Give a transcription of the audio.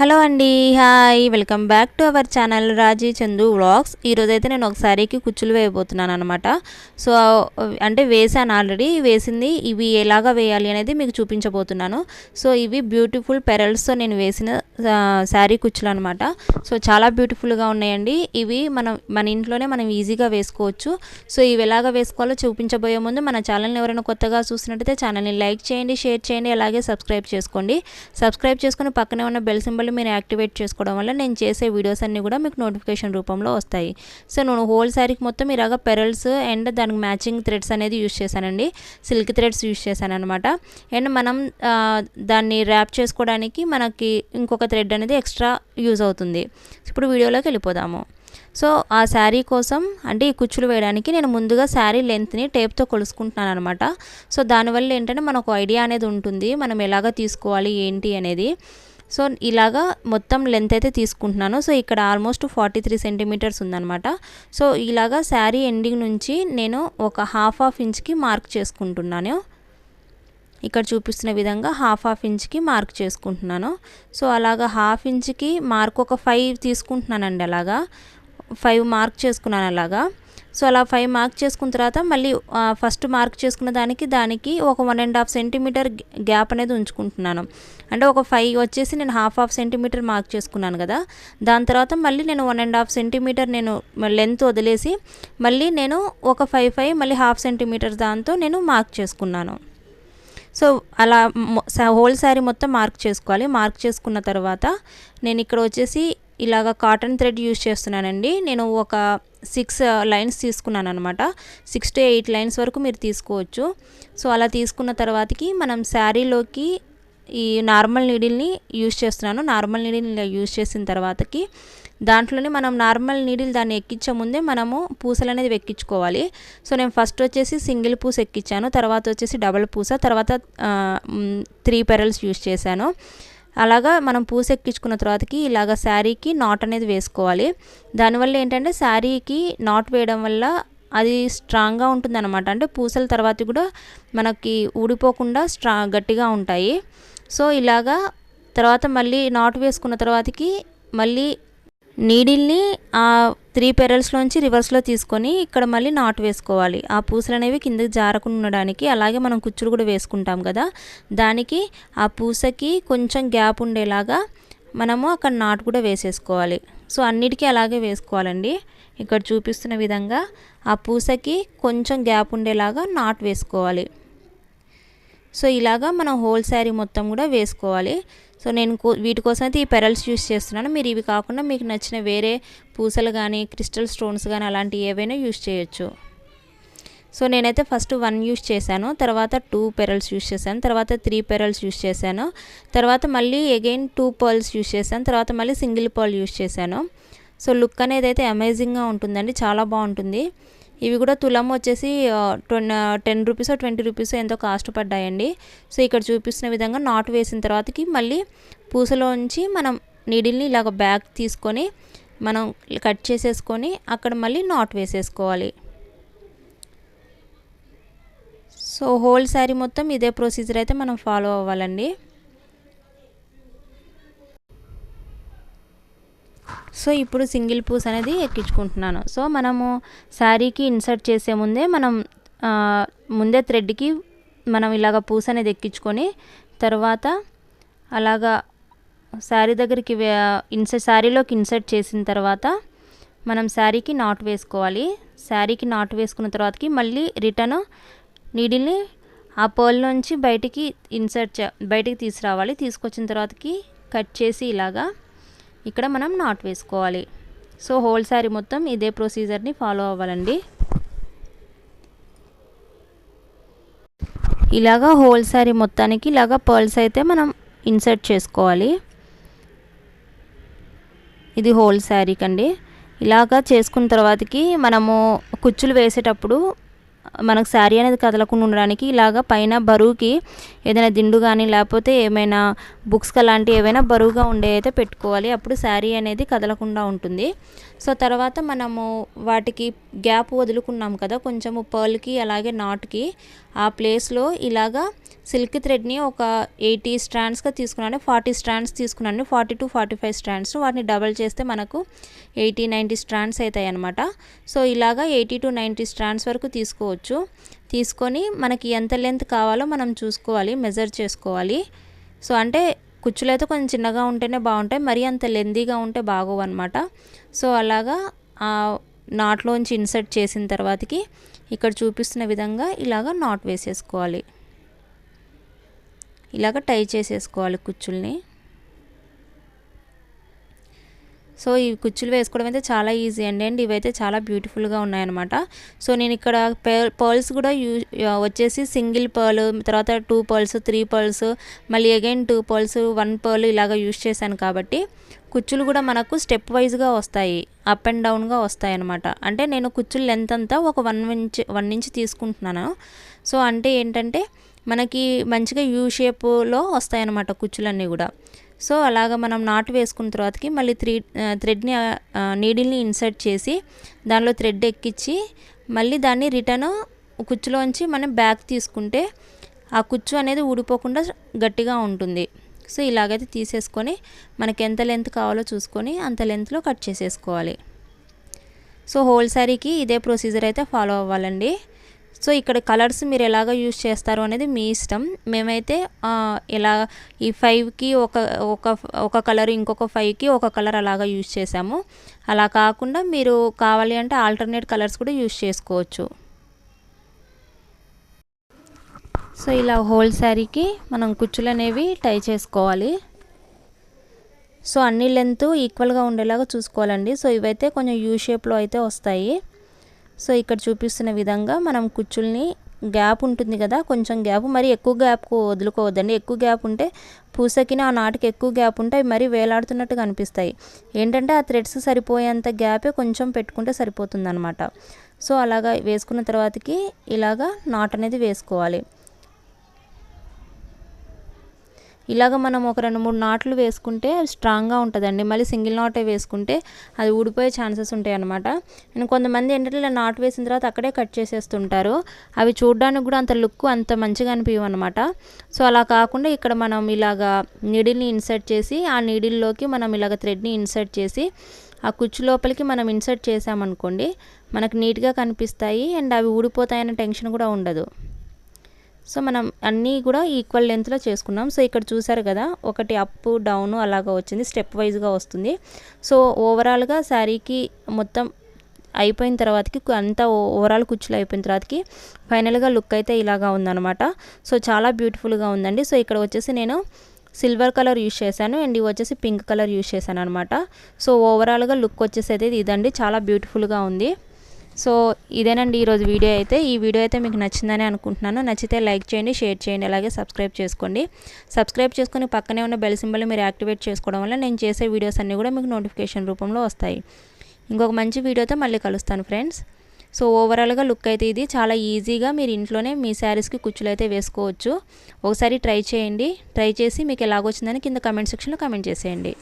Hello అండి hi. Welcome back to our channel Raji Chandu vlogs. ఈరోజైతే నేను ఒక శారీకి కుచ్చులు వేయబోతున్నాను అనమాట సో అంటే వేసాను ఆల్రెడీ. వేసింది ఇవి ఎలాగా వేయాలి అనేది మీకు చూపించబోతున్నాను. సో ఇవి బ్యూటిఫుల్ పెరల్స్తో నేను వేసిన శారీ కుచ్చులు అనమాట సో చాలా బ్యూటిఫుల్గా ఉన్నాయండి. ఇవి మనం మన ఇంట్లోనే మనం ఈజీగా వేసుకోవచ్చు. సో ఇవి ఎలాగ వేసుకోవాలో చూపించబోయే ముందు మన ఛానల్ని ఎవరైనా కొత్తగా చూసినట్టయితే ఛానల్ని లైక్ చేయండి షేర్ చేయండి అలాగే సబ్స్క్రైబ్ చేసుకోండి. సబ్స్క్రైబ్ చేసుకుని పక్కనే ఉన్న బెల్ సింబల్ మీరు యాక్టివేట్ చేసుకోవడం వల్ల నేను చేసే వీడియోస్ అన్నీ కూడా మీకు నోటిఫికేషన్ రూపంలో వస్తాయి. సో నేను హోల్ శారీకి మొత్తం ఇలాగ పెరల్స్ అండ్ దానికి మ్యాచింగ్ థ్రెడ్స్ అనేది యూస్ చేశానండి. సిల్క్ థ్రెడ్స్ యూస్ చేశాను అనమాట అండ్ మనం దాన్ని ర్యాప్ చేసుకోవడానికి మనకి ఇంకొక థ్రెడ్ అనేది ఎక్స్ట్రా యూజ్ అవుతుంది. ఇప్పుడు వీడియోలోకి వెళ్ళిపోదాము. సో ఆ శారీ కోసం అంటే ఈ కుచ్చులు వేయడానికి నేను ముందుగా శారీ లెంత్ని టేప్తో కొలుసుకుంటున్నాను అనమాట సో దానివల్ల ఏంటంటే మనకు ఐడియా అనేది ఉంటుంది. మనం ఎలాగ తీసుకోవాలి ఏంటి అనేది. సో ఇలాగా మొత్తం లెంత్ అయితే తీసుకుంటున్నాను. సో ఇక్కడ ఆల్మోస్ట్ ఫార్టీ త్రీ సెంటీమీటర్స్ ఉందనమాట సో ఇలాగా శారీ ఎండింగ్ నుంచి నేను ఒక హాఫ్ హాఫ్ ఇంచ్కి మార్క్ చేసుకుంటున్నాను. ఇక్కడ చూపిస్తున్న విధంగా హాఫ్ హాఫ్ ఇంచ్కి మార్క్ చేసుకుంటున్నాను. సో అలాగా హాఫ్ ఇంచ్కి మార్క్ ఒక ఫైవ్ తీసుకుంటున్నానండి అలాగా. ఫైవ్ మార్క్ చేసుకున్నాను అలాగా. సో అలా ఫైవ్ మార్క్ చేసుకున్న తర్వాత మళ్ళీ ఫస్ట్ మార్క్ చేసుకున్న దానికి దానికి ఒక one and half centimetre gap అనేది ఉంచుకుంటున్నాను. అంటే ఒక ఫైవ్ వచ్చేసి నేను హాఫ్ హాఫ్ సెంటీమీటర్ మార్క్ చేసుకున్నాను కదా. దాని తర్వాత మళ్ళీ నేను వన్ అండ్ హాఫ్ సెంటీమీటర్ నేను లెంత్ వదిలేసి మళ్ళీ నేను ఒక ఫైవ్ ఫైవ్ మళ్ళీ హాఫ్ సెంటీమీటర్ దాంతో నేను మార్క్ చేసుకున్నాను. సో అలా హోల్ శారీ మొత్తం మార్క్ చేసుకోవాలి. మార్క్ చేసుకున్న తర్వాత నేను ఇక్కడ వచ్చేసి ఇలాగ కాటన్ థ్రెడ్ యూజ్ చేస్తున్నానండి. నేను ఒక సిక్స్ లైన్స్ తీసుకున్నాను అనమాట సిక్స్ టు ఎయిట్ లైన్స్ వరకు మీరు తీసుకోవచ్చు. సో అలా తీసుకున్న తర్వాతకి మనం శారీలోకి ఈ నార్మల్ నీడిల్ని యూజ్ చేస్తున్నాను. నార్మల్ నీడిల్ని యూజ్ చేసిన తర్వాతకి దాంట్లోనే మనం నార్మల్ నీడిల్ దాన్ని ఎక్కించే ముందే మనము పూసలు అనేది ఎక్కించుకోవాలి సో నేను ఫస్ట్ వచ్చేసి సింగిల్ పూస ఎక్కించాను. తర్వాత వచ్చేసి డబల్ పూస. తర్వాత త్రీ పెరల్స్ యూజ్ చేశాను. అలాగా మనం పూస ఎక్కించుకున్న తర్వాతకి ఇలాగ శారీకి నాట్ అనేది వేసుకోవాలి. దానివల్ల ఏంటంటే శారీకి నాట్ వేయడం వల్ల అది స్ట్రాంగ్గా ఉంటుంది అనమాట అంటే పూసల తర్వాత కూడా మనకి ఊడిపోకుండా స్ట్రా గట్టిగా ఉంటాయి. సో ఇలాగా తర్వాత మళ్ళీ నాట్ వేసుకున్న తర్వాతకి మళ్ళీ నీడిల్ని ఆ త్రీ పెరల్స్లోంచి రివర్స్లో తీసుకొని ఇక్కడ మళ్ళీ నాట్ వేసుకోవాలి. ఆ పూసలు అనేవి కిందకి జారకుండా ఉండడానికి అలాగే మనం కుచ్చులు కూడా వేసుకుంటాం కదా. దానికి ఆ పూసకి కొంచెం గ్యాప్ ఉండేలాగా మనము అక్కడ నాట్ కూడా వేసేసుకోవాలి. సో అన్నిటికీ అలాగే వేసుకోవాలండి. ఇక్కడ చూపిస్తున్న విధంగా ఆ పూసకి కొంచెం గ్యాప్ ఉండేలాగా నాట్ వేసుకోవాలి. సో ఇలాగా మనం హోల్ శారీ మొత్తం కూడా వేసుకోవాలి. సో నేను వీటి కోసం అయితే ఈ పెరల్స్ యూస్ చేస్తున్నాను. మీరు ఇవి కాకుండా మీకు నచ్చిన వేరే పూసలు కానీ క్రిస్టల్ స్టోన్స్ కానీ అలాంటివి ఏవైనా యూస్ చేయొచ్చు. సో నేనైతే ఫస్ట్ వన్ యూస్ చేశాను. తర్వాత టూ పెరల్స్ యూస్ చేశాను. తర్వాత త్రీ పెరల్స్ యూస్ చేశాను. తర్వాత మళ్ళీ అగైన్ టూ పర్ల్స్ యూస్ చేశాను. తర్వాత మళ్ళీ సింగిల్ పర్ల్ యూస్ చేశాను. సో లుక్ అనేది అయితే అమేజింగ్గా ఉంటుందండి. చాలా బాగుంటుంది. ఇవి కూడా తులం వచ్చేసి టెన్ రూపీస్ ట్వంటీ రూపీస్ ఎంతో కాస్ట్ పడ్డాయండి. సో ఇక్కడ చూపిస్తున్న విధంగా నాట్ వేసిన తర్వాతకి మళ్ళీ పూసలోంచి మనం నీడిల్ని ఇలాగ బ్యాగ్ తీసుకొని మనం కట్ చేసేసుకొని అక్కడ మళ్ళీ నాట్ వేసేసుకోవాలి. సో హోల్ శారీ మొత్తం ఇదే ప్రొసీజర్ అయితే మనం ఫాలో అవ్వాలండి. సో ఇప్పుడు సింగిల్ పూస్ అనేది ఎక్కించుకుంటున్నాను. సో మనము శారీకి ఇన్సర్ట్ చేసే ముందే మనం ముందే థ్రెడ్కి మనం ఇలాగ పూస అనేది ఎక్కించుకొని తర్వాత అలాగా శారీ దగ్గరికి ఇన్సర్ట్ శారీలోకి ఇన్సర్ట్ చేసిన తర్వాత మనం శారీకి నాట్ వేసుకోవాలి. శారీకి నాట్ వేసుకున్న తర్వాతకి మళ్ళీ రిటర్న్ నీడిల్ని ఆ పర్ల్ నుంచి బయటికి ఇన్సర్ట్ బయటికి తీసుకురావాలి. తీసుకొచ్చిన తర్వాతకి కట్ చేసి ఇలాగా ఇక్కడ మనం నాట్ వేసుకోవాలి. సో హోల్ శారీ మొత్తం ఇదే ప్రొసీజర్ని ఫాలో అవ్వాలండి. ఇలాగా హోల్ శారీ మొత్తానికి ఇలాగా పర్ల్స్ అయితే మనం ఇన్సర్ట్ చేసుకోవాలి. ఇది హోల్ శారీకి అండి ఇలాగా చేసుకున్న తర్వాతకి మనము కుచ్చులు వేసేటప్పుడు మనకు శారీ అనేది కదలకుండా ఉండడానికి ఇలాగ పైన బరువుకి ఏదైనా దిండు కానీ లేకపోతే ఏమైనా బుక్స్ అలాంటివి ఏవైనా బరువుగా ఉండే అయితే పెట్టుకోవాలి. అప్పుడు శారీ అనేది కదలకుండా ఉంటుంది. సో తర్వాత మనము వాటికి గ్యాప్ వదులుకున్నాం కదా కొంచెము పర్ల్కి అలాగే నాట్కి ఆ ప్లేస్లో ఇలాగా సిల్క్ థ్రెడ్ని ఒక ఎయిటీ స్ట్రాండ్స్గా తీసుకున్నాను ఫార్టీ స్ట్రాండ్స్ తీసుకున్నాను forty to forty five strands వాటిని డబల్ చేస్తే మనకు ఎయిటీ నైంటీ స్ట్రాండ్స్ అవుతాయి అనమాట సో ఇలాగా ఎయిటీ టు నైంటీ స్ట్రాండ్స్ వరకు తీసుకోవచ్చు. తీసుకొని మనకి ఎంత లెంత్ కావాలో మనం చూసుకోవాలి మెజర్ చేసుకోవాలి. సో అంటే కుచ్చులు అయితే కొంచెం చిన్నగా ఉంటేనే బాగుంటాయి మరీ అంత లెందీగా ఉంటే బాగోవు అనమాట సో అలాగా నాట్లోంచి ఇన్సర్ట్ చేసిన తర్వాతకి ఇక్కడ చూపిస్తున్న విధంగా ఇలాగ నాట్ వేసేసుకోవాలి. ఇలాగ టై చేసేసుకోవాలి కుచ్చుల్ని. సో ఈ కుచ్చులు వేసుకోవడం అయితే చాలా ఈజీ అండి. అండ్ ఇవైతే చాలా బ్యూటిఫుల్గా ఉన్నాయన్నమాట. సో నేను ఇక్కడ పర్ల్స్ కూడా యూ వచ్చేసి సింగిల్ పర్ల్ తర్వాత టూ పర్ల్స్ త్రీ పర్ల్స్ మళ్ళీ again two pearls one pearl ఇలాగ యూజ్ చేశాను కాబట్టి కుచ్చులు కూడా మనకు స్టెప్ వైజ్గా వస్తాయి. అప్ అండ్ డౌన్గా వస్తాయి అనమాట అంటే నేను కుచ్చులు లెంత్ అంతా ఒక వన్ ఇంచ్ వన్ ఇంచ్ తీసుకుంటున్నాను. సో అంటే ఏంటంటే మనకి మంచిగా యూ షేప్లో వస్తాయన్నమాట కుచ్చులన్నీ కూడా. సో అలాగ మనం నాటు వేసుకున్న తర్వాతకి మళ్ళీ త్రీ థ్రెడ్ని నీడిల్ని ఇన్సర్ట్ చేసి దానిలో థ్రెడ్ ఎక్కించి మళ్ళీ దాన్ని రిటర్న్ కుచ్చులోంచి మనం బ్యాక్ తీసుకుంటే ఆ కుచ్చు అనేది ఊడిపోకుండా గట్టిగా ఉంటుంది. సో ఇలాగైతే తీసేసుకొని మనకి ఎంత లెంత్ కావాలో చూసుకొని అంత లెంత్లో కట్ చేసేసుకోవాలి. సో హోల్ శారీకి ఇదే ప్రొసీజర్ అయితే ఫాలో అవ్వాలండి. సో ఇక్కడ కలర్స్ మీరు ఎలాగ యూస్ చేస్తారు అనేది మీ ఇష్టం. మేమైతే ఎలా ఈ ఫైవ్కి ఒక ఒక ఒక కలర్ ఇంకొక ఫైవ్కి ఒక కలర్ అలాగా యూజ్ చేసాము అలా కాకుండా మీరు కావాలి అంటే ఆల్టర్నేట్ కలర్స్ కూడా యూజ్ చేసుకోవచ్చు. సో ఇలా హోల్ శారీకి మనం కుచ్చులు అనేవి టై చేసుకోవాలి. సో అన్ని లెంత్ ఈక్వల్గా ఉండేలాగా చూసుకోవాలండి. సో ఇవైతే కొంచెం యూ షేప్లో అయితే వస్తాయి. సో ఇక్కడ చూపిస్తున్న విధంగా మనం కుచ్చుల్ని గ్యాప్ ఉంటుంది కదా కొంచెం గ్యాప్ మరి ఎక్కువ గ్యాప్ వదులుకోవద్దండి. ఎక్కువ గ్యాప్ ఉంటే పూసకిన ఆ నాటికి ఎక్కువ గ్యాప్ ఉంటే అవి మరీ వేలాడుతున్నట్టు కనిపిస్తాయి ఏంటంటే ఆ థ్రెడ్స్ సరిపోయేంత గ్యాపే కొంచెం పెట్టుకుంటే సరిపోతుందనమాట సో అలాగా వేసుకున్న తర్వాతకి ఇలాగా నాట్ అనేది వేసుకోవాలి. ఇలాగ మనం ఒక రెండు మూడు నాట్లు వేసుకుంటే స్ట్రాంగ్గా ఉంటుందండి. మళ్ళీ సింగిల్ నాటే వేసుకుంటే అది ఊడిపోయే ఛాన్సెస్ ఉంటాయి అనమాట నేను కొంతమంది ఏంటంటే ఇలా నాటు వేసిన తర్వాత అక్కడే కట్ చేసేస్తుంటారు. అవి చూడడానికి కూడా అంత లుక్ అంత మంచిగా అనిపించవు అనమాట సో అలా కాకుండా ఇక్కడ మనం ఇలాగా నీడిల్ని ఇన్సర్ట్ చేసి ఆ నీడిల్లోకి మనం ఇలాగ థ్రెడ్ని ఇన్సర్ట్ చేసి ఆ కుచ్చు లోపలికి మనం ఇన్సర్ట్ చేసామనుకోండి మనకు నీట్గా కనిపిస్తాయి అండ్ అవి ఊడిపోతాయన్న టెన్షన్ కూడా ఉండదు. సో మనం అన్నీ కూడా ఈక్వల్ లెంత్లో చేసుకున్నాం. సో ఇక్కడ చూసారు కదా ఒకటి అప్ డౌన్ అలాగా వచ్చింది స్టెప్ వైజ్గా వస్తుంది. సో ఓవరాల్గా శారీకి మొత్తం అయిపోయిన తర్వాతకి అంతా ఓవరాల్ కుచ్చులు అయిపోయిన తర్వాతకి ఫైనల్గా లుక్ అయితే ఇలాగా ఉందన్నమాట. సో చాలా బ్యూటిఫుల్గా ఉందండి. సో ఇక్కడ వచ్చేసి నేను సిల్వర్ కలర్ యూస్ చేశాను అండ్ ఇవి వచ్చేసి పింక్ కలర్ యూస్ చేశాను అనమాట సో ఓవరాల్గా లుక్ వచ్చేసి అయితే ఇదండి. చాలా బ్యూటిఫుల్గా ఉంది. సో ఇదేనండి ఈరోజు వీడియో అయితే. ఈ వీడియో అయితే మీకు నచ్చిందని అనుకుంటున్నాను. నచ్చితే లైక్ చేయండి షేర్ చేయండి అలాగే సబ్స్క్రైబ్ చేసుకోండి. సబ్స్క్రైబ్ చేసుకుని పక్కనే ఉన్న బెల్ సింబల్ మీరు యాక్టివేట్ చేసుకోవడం వల్ల నేను చేసే వీడియోస్ అన్నీ కూడా మీకు నోటిఫికేషన్ రూపంలో వస్తాయి. ఇంకొక మంచి వీడియోతో మళ్ళీ కలుస్తాను ఫ్రెండ్స్. సో ఓవరాల్గా లుక్ అయితే ఇది. చాలా ఈజీగా మీరు ఇంట్లోనే మీ శారీస్కి కుచ్చులు అయితే వేసుకోవచ్చు. ఒకసారి ట్రై చేయండి. ట్రై చేసి మీకు ఎలాగొచ్చిందని కింద కమెంట్ సెక్షన్లో కమెంట్ చేసేయండి.